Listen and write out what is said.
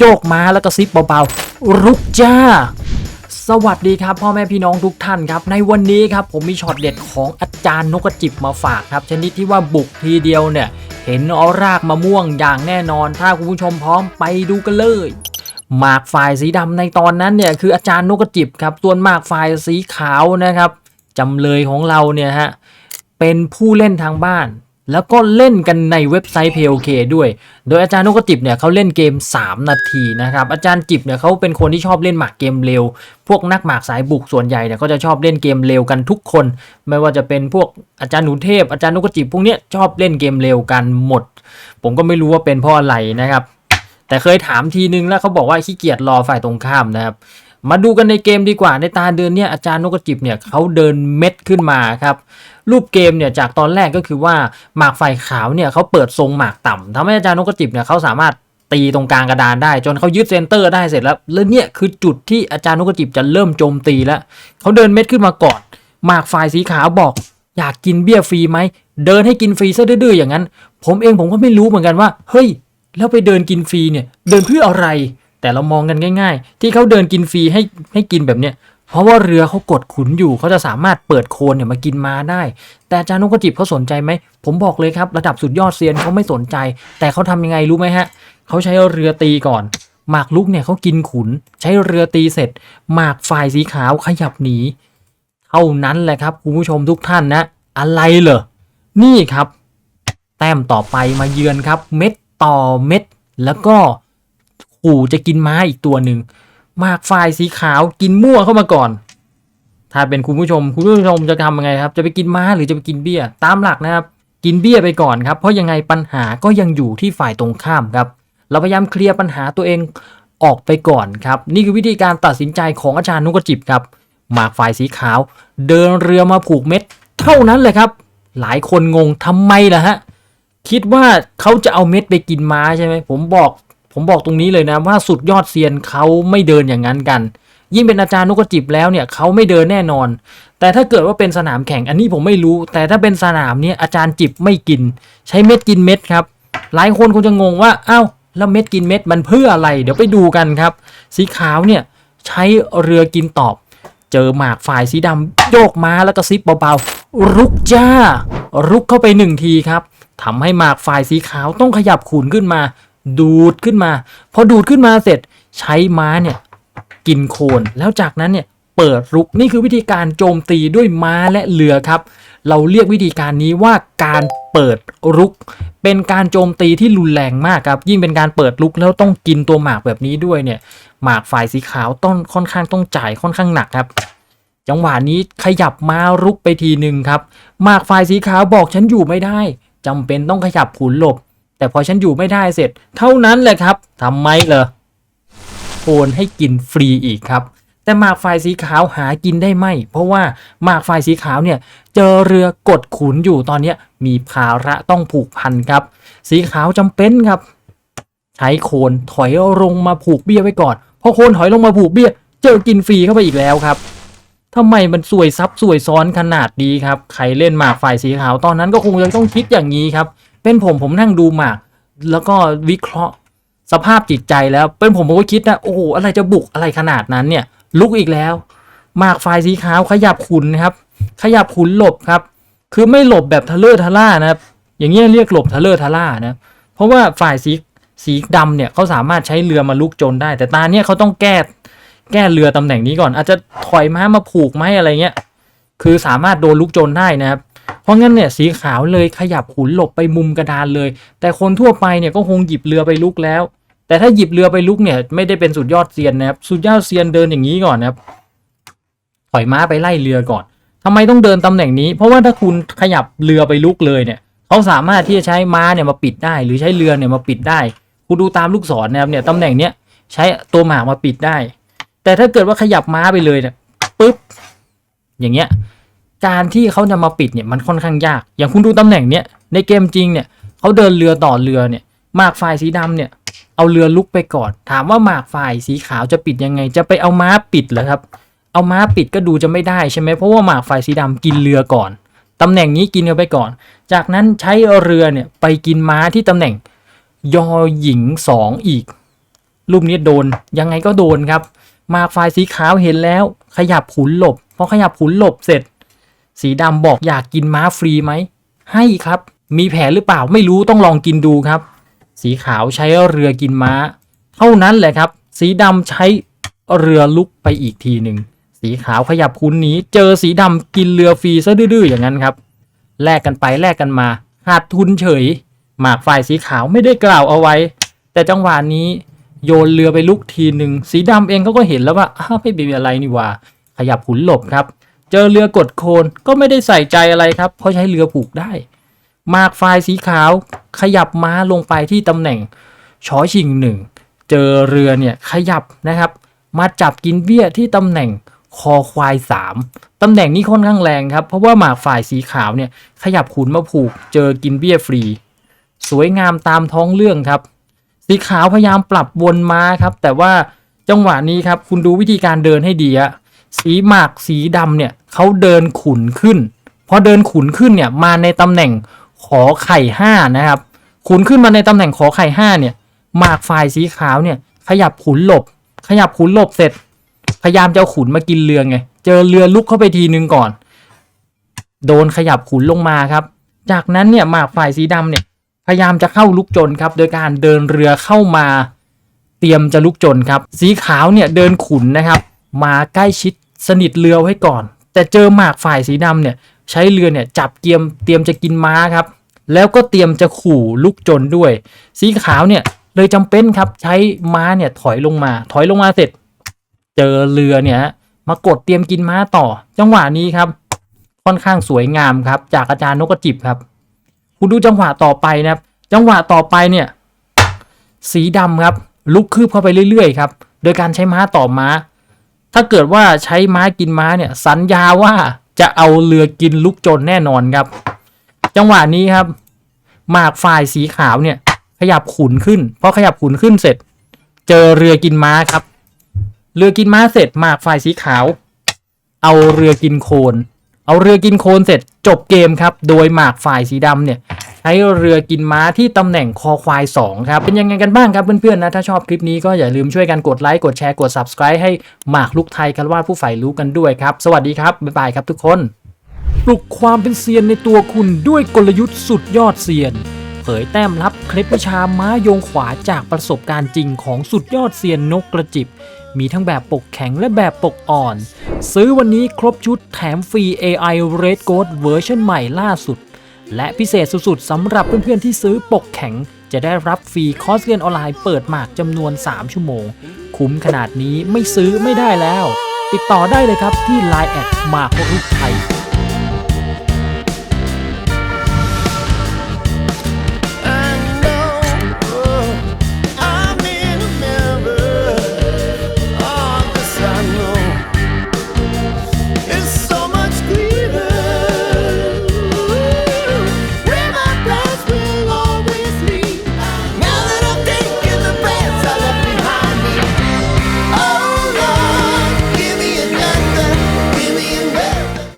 โยกมาแล้วก็ซิปเบาๆ รุกจ้า สวัสดีครับพ่อแม่พี่น้องทุกท่านครับ ในวันนี้ครับผมมีช็อตเด็ดของอาจารย์นกกระจิบมาฝากครับ ชนิดที่ว่าบุกทีเดียวเนี่ย เห็นเอรากมะม่วงอย่างแน่นอน ถ้าคุณผู้ชมพร้อมไปดูกันเลยหมากฝ่ายสีดำในตอนนั้นเนี่ยคืออาจารย์นกกระจิบครับส่วนหมากฝ่ายสีขาวนะครับจำเลยของเราเนี่ยฮะเป็นผู้เล่นทางบ้าน แล้วก็เล่นกันในเว็บไซต์ PLK ด้วย โดยอาจารย์นกกระจิบเนี่ยเขาเล่นเกม 3 นาทีนะครับ อาจารย์จิบเนี่ยเขาเป็นคนที่ชอบเล่นหมากเกมเร็ว พวกนักหมากสายบุกส่วนใหญ่เนี่ยก็จะชอบเล่นเกมเร็วกันทุกคน ไม่ว่าจะเป็นพวกอาจารย์หนูเทพ อาจารย์นกกระจิบพวกเนี้ยชอบเล่นเกมเร็วกันหมด ผมก็ไม่รู้ว่าเป็นเพราะอะไรนะครับ แต่เคยถามทีนึงแล้วเขาบอกว่าขี้เกียจรอฝ่ายตรงข้ามนะครับ มาดูกันในเกมดีกว่าในตาเดินเนี่ยอาจารย์นกกระจิบเนี่ยเขาเดินเม็ดขึ้นมาครับรูปเกมเนี่ยจากตอนแรกก็คือว่าหมากฝ่ายขาวเนี่ยเขาเปิดทรงหมากต่ำทำให้อาจารย์นกกระจิบเนี่ยเขาสามารถตีตรงกลางกระดานได้ จนเขายึดเซนเตอร์ได้เสร็จแล้วแล้วเนี่ยคือจุดที่อาจารย์นกกระจิบจะเริ่มโจมตีแล้วเขาเดินเม็ดขึ้นมาก่อนหมากฝ่ายสีขาวบอก อยากกินเบี้ยฟรีไหมเดินให้กินฟรีซะดื้อๆอย่างนั้น ผมเองผมก็ไม่รู้เหมือนกันว่า เฮ้ย แล้วไปเดินกินฟรีเนี่ย เดินเพื่ออะไร แต่เรามองกันง่าย ๆ ที่เขาเดินกินฟรีให้ให้กินแบบเนี้ยเพราะว่าเรือเขากดขุนอยู่เขาจะสามารถเปิดโคนเนี่ยมากินมาได้ แต่อาจารย์นกกระจิบเขาสนใจไหม ผมบอกเลยครับ ระดับสุดยอดเซียนเขาไม่สนใจ แต่เขาทำยังไงรู้ไหมฮะเขาใช้เรือตีก่อนหมากลุกเนี่ยเขากินขุน ใช้เรือตีเสร็จหมากฝ่ายสีขาวขยับหนีเท่านั้นแหละครับคุณผู้ชมทุกท่านนะ อะไรเหรอนี่ครับ แต้มต่อไปมาเยือนครับ เม็ดต่อเม็ด แล้วก็ ขู่จะกินม้าอีกตัวหนึ่งมากฝ่ายสีขาวกินมั่วเข้ามาก่อน ถ้าเป็นคุณผู้ชม คุณผู้ชมจะทำยังไงครับ จะไปกินม้าหรือจะไปกินเบี้ย ตามหลักนะครับ กินเบี้ยไปก่อนครับ เพราะยังไงปัญหาก็ยังอยู่ที่ฝ่ายตรงข้ามครับ เราพยายามเคลียร์ปัญหาตัวเองออกไปก่อนครับ นี่คือวิธีการตัดสินใจของอาจารย์นุกจิบครับ หมากฝ่ายสีขาว เดินเรือมาผูกเม็ด เท่านั้นเลยครับ หลายคนงงทำไมล่ะฮะ คิดว่าเขาจะเอาเม็ดไปกินม้าใช่ไหมผมบอก ผมบอกตรงนี้เลยนะว่าสุดยอดเซียนเขาไม่เดินอย่างนั้นกัน ยิ่งเป็นอาจารย์นกกระจิบแล้วเนี่ยเขาไม่เดินแน่นอน แต่ถ้าเกิดว่าเป็นสนามแข่งอันนี้ผมไม่รู้ แต่ถ้าเป็นสนามเนี่ยอาจารย์จิบไม่กิน ใช้เม็ดกินเม็ดครับ หลายคนคงจะงงว่าอ้าวแล้วเม็ดกินเม็ดมันเพื่ออะไร เดี๋ยวไปดูกันครับ สีขาวเนี่ยใช้เรือกินตอบ เจอหมากฝ่ายสีดำโยกม้าแล้วก็ซิปเบาๆรุกจ้า รุกเข้าไปหนึ่งทีครับทำให้หมากฝ่ายสีขาวต้องขยับขุนขึ้นมา ดูดขึ้นมา พอดูดขึ้นมาเสร็จใช้ม้าเนี่ยกินโคนแล้วจากนั้นเนี่ยเปิดรุกนี่คือวิธีการโจมตีด้วยม้าและเรือครับ เราเรียกวิธีการนี้ว่าการเปิดรุก เป็นการโจมตีที่รุนแรงมากครับ ยิ่งเป็นการเปิดรุกแล้วต้องกินตัวหมากแบบนี้ด้วยเนี่ย หมากฝ่ายสีขาวต้องค่อนข้างต้องจ่ายค่อนข้างหนักครับ จังหวะนี้ขยับม้ารุกไปทีหนึ่งครับ หมากฝ่ายสีขาวบอกฉันอยู่ไม่ได้จำเป็นต้องขยับขุนหลบ แต่พอฉันอยู่ไม่ได้เสร็จ เท่านั้นแหละครับทำไมเหรอโอนให้กินฟรีอีกครับ แต่หมากฝ่ายสีขาวหากินได้ไม่ เพราะว่าหมากฝ่ายสีขาวเนี่ยเจอเรือกดขุนอยู่ตอนนี้มีภาระต้องผูกพันครับ สีขาวจำเป็นครับ ใช้โคนถอยลงมาผูกเบี้ยไว้ก่อนพอโคนถอยลงมาผูกเบี้ย เจอกินฟรีเข้าไปอีกแล้วครับทำไมมันสวยซับสวยซ้อนขนาดนี้ครับ ใครเล่นหมากฝ่ายสีขาวตอนนั้นก็คงจะต้องคิดอย่างนี้ครับ เป็นผมผมนั่งดูหมาก แล้วก็วิเคราะห์สภาพจิตใจแล้ว เป็นผมผมก็คิดนะโอ้โหอะไรจะบุกอะไรขนาดนั้นเนี่ย ลุกอีกแล้ว หมากฝ่ายสีขาวขยับขุนนะครับ ขยับขุนหลบครับ คือไม่หลบแบบทะเลอทะล่านะครับ อย่างเงี้ยเรียกหลบทะเลอทะล่านะเพราะว่าฝ่ายสีสีดำเนี่ยเขาสามารถใช้เรือมาลุกโจนได้ แต่ตาเนี่ยเขาต้องแก้แก้เรือตำแหน่งนี้ก่อน อาจจะถอยม้ามาผูกไหมอะไรเงี้ยคือสามารถโดนลุกโจนได้นะครับ เพราะงั้นเนี่ยสีขาวเลยขยับขุนหลบไปมุมกระดานเลย แต่คนทั่วไปเนี่ยก็คงหยิบเรือไปลุกแล้ว แต่ถ้าหยิบเรือไปลุกเนี่ยไม่ได้เป็นสุดยอดเซียนนะครับสุดยอดเซียนเดินอย่างนี้ก่อนนะครับถอยม้าไปไล่เรือก่อนทำไมต้องเดินตำแหน่งนี้ เพราะว่าถ้าคุณขยับเรือไปลุกเลยเนี่ยเขาสามารถที่จะใช้ม้าเนี่ยมาปิดได้ หรือใช้เรือเนี่ยมาปิดได้ คุณดูตามลูกศรนะครับเนี่ยตำแหน่งเนี้ยใช้ตัวหมากมาปิดได้ แต่ถ้าเกิดว่าขยับม้าไปเลยเนี่ยปุ๊บอย่างเงี้ย การที่เขาจะมาปิดเนี่ยมันค่อนข้างยาก อย่างคุณดูตำแหน่งเนี้ยในเกมจริงเนี่ยเขาเดินเรือต่อเรือเนี่ยหมากฝ่ายสีดำเนี่ยเอาเรือลุกไปก่อน ถามว่าหมากฝ่ายสีขาวจะปิดยังไง จะไปเอาม้าปิดเหรอครับ เอาม้าปิดก็ดูจะไม่ได้ใช่ไหมเพราะว่าหมากฝ่ายสีดำกินเรือก่อนตำแหน่งนี้กินกันไปก่อน จากนั้นใช้เรือเนี่ยไปกินม้าที่ตำแหน่งยอหญิงสองอีก รูปนี้โดนยังไงก็โดนครับหมากฝ่ายสีขาวเห็นแล้ว ขยับขุนหลบพอขยับขุนหลบเสร็จ สีดำบอกอยากกินม้าฟรีไหม ให้ครับ มีแผนหรือเปล่าไม่รู้ต้องลองกินดูครับ สีขาวใช้เรือกินม้า เท่านั้นแหละครับ สีดำใช้เรือลุกไปอีกทีหนึ่ง สีขาวขยับขุนหนีเจอสีดำกินเรือฟรีซะดื้อๆอย่างนั้นครับ แลกกันไปแลกกันมาขาดทุนเฉย หมากฝ่ายสีขาวไม่ได้กล่าวเอาไว้ แต่จังหวะนี้โยนเรือไปลุกทีหนึ่ง สีดำเองเขาก็เห็นแล้วว่าไม่เป็นอะไรนี่ว่า ขยับขุนหลบครับ เจอเรือกดโคนก็ไม่ได้ใส่ใจอะไรครับ เพราะใช้เรือผูกได้หมากฝ่ายสีขาวขยับม้าลงไปที่ตำแหน่งชอชิงหนึ่งเจอเรือเนี่ยขยับนะครับ มาจับกินเบี้ยที่ตำแหน่งคอควายสามตำแหน่งนี้ค่อนข้างแรงครับ เพราะว่าหมากฝ่ายสีขาวเนี่ยขยับขุนมาผูกเจอกินเบี้ยฟรี สวยงามตามท้องเรื่องครับ สีขาวพยายามปรับวนม้าครับ แต่ว่าจังหวะนี้ครับคุณดูวิธีการเดินให้ดีอะ สีหมากสีดำเนี่ยเขาเดินขุนขึ้นพอเดินขุนขึ้นเนี่ยมาในตำแหน่งขอไข่ห้านะครับ ขุนขึ้นมาในตำแหน่งขอไข่ห้าเนี่ยหมากฝ่ายสีขาวเนี่ย ขยับขุนหลบ ขยับขุนหลบเสร็จ พยายามจะเอาขุนมากินเรือไง เจอเรือลุกเข้าไปทีนึงก่อน โดนขยับขุนลงมาครับ จากนั้นเนี่ยหมากฝ่ายสีดำเนี่ย พยายามจะเข้าลุกจนครับ โดยการเดินเรือเข้ามา เตรียมจะลุกจนครับ สีขาวเนี่ยเดินขุนนะครับ มาใกล้ชิด สนิทเรือไว้ก่อน แต่เจอหมากฝ่ายสีดำเนี่ยใช้เรือเนี่ยจับเกียมเตรียมจะกินม้าครับ แล้วก็เตรียมจะขู่ลุกจนด้วย สีขาวเนี่ยเลยจำเป็นครับใช้ม้าเนี่ยถอยลงมา ถอยลงมาเสร็จ เจอเรือเนี่ยมากดเตรียมกินม้าต่อ จังหวะนี้ครับ ค่อนข้างสวยงามครับ จากอาจารย์นกกระจิบครับ คุณดูจังหวะต่อไปนะครับ จังหวะต่อไปเนี่ย สีดำครับ ลุกคืบเข้าไปเรื่อยๆครับ โดยการใช้ม้าต่อม้า ถ้าเกิดว่าใช้ม้ากินม้าเนี่ยสัญญาว่าจะเอาเรือกินลุกจนแน่นอนครับ จังหวะนี้ครับ หมากฝ่ายสีขาวเนี่ย ขยับขุนขึ้นพอขยับขุนขึ้นเสร็จ เจอเรือกินม้าครับ เรือกินม้าเสร็จหมากฝ่ายสีขาว เอาเรือกินโคน เอาเรือกินโคนเสร็จจบเกมครับ โดยหมากฝ่ายสีดำเนี่ย ช้เรือกินม้าที่ตำแหน่งคอควาย 2 ครับ เป็นยังไงกันบ้างครับเพื่อนๆนะ ถ้าชอบคลิปนี้ก็อย่าลืมช่วยกันกดไลค์ กดแชร์ กด Subscribe ให้หมากลุกไทยกันว่าผู้ใฝ่รู้กันด้วยครับ สวัสดีครับ บ๊ายบายครับทุกคน ปลุกความเป็นเซียนในตัวคุณด้วยกลยุทธ์สุดยอดเซียน เผยแต้มลับเคล็ดวิชาม้าโยงขวาจากประสบการณ์จริงของสุดยอดเซียนนกกระจิบ มีทั้งแบบปกแข็งและแบบปกอ่อน ซื้อวันนี้ครบชุดแถมฟรี AI Red Gold เวอร์ชันใหม่ล่าสุด และพิเศษสุดๆสำหรับเพื่อนๆที่ซื้อปกแข็ง จะได้รับฟรีคอร์สเรียนออนไลน์เปิดหมากจำนวน 3 ชั่วโมง คุ้มขนาดนี้ไม่ซื้อไม่ได้แล้ว ติดต่อได้เลยครับที่ Line แอดมากรุกไทย